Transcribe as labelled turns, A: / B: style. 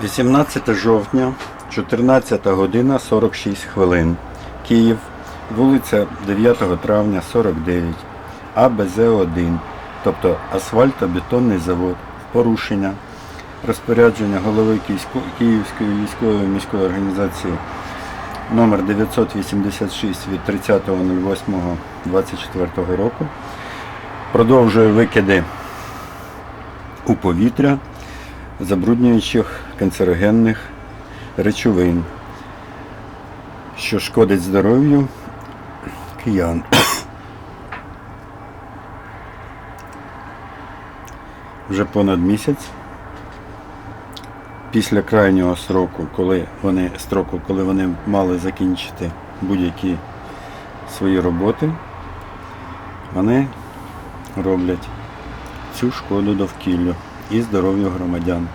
A: 18 жовтня, 14 година 46 хвилин. Київ, вулиця 9 травня 49, АБЗ-1, тобто асфальтобетонний завод, порушення, розпорядження голови Київської військової міської організації номер 986 від 30.08.24 року. Продовжує викиди у повітря забруднюючих канцерогенних речовин, що шкодить здоров'ю киян. Вже понад місяць після крайнього сроку, коли вони строку, коли вони мали закінчити будь-які свої роботи, вони роблять цю шкоду довкіллю і здоров'ю громадян.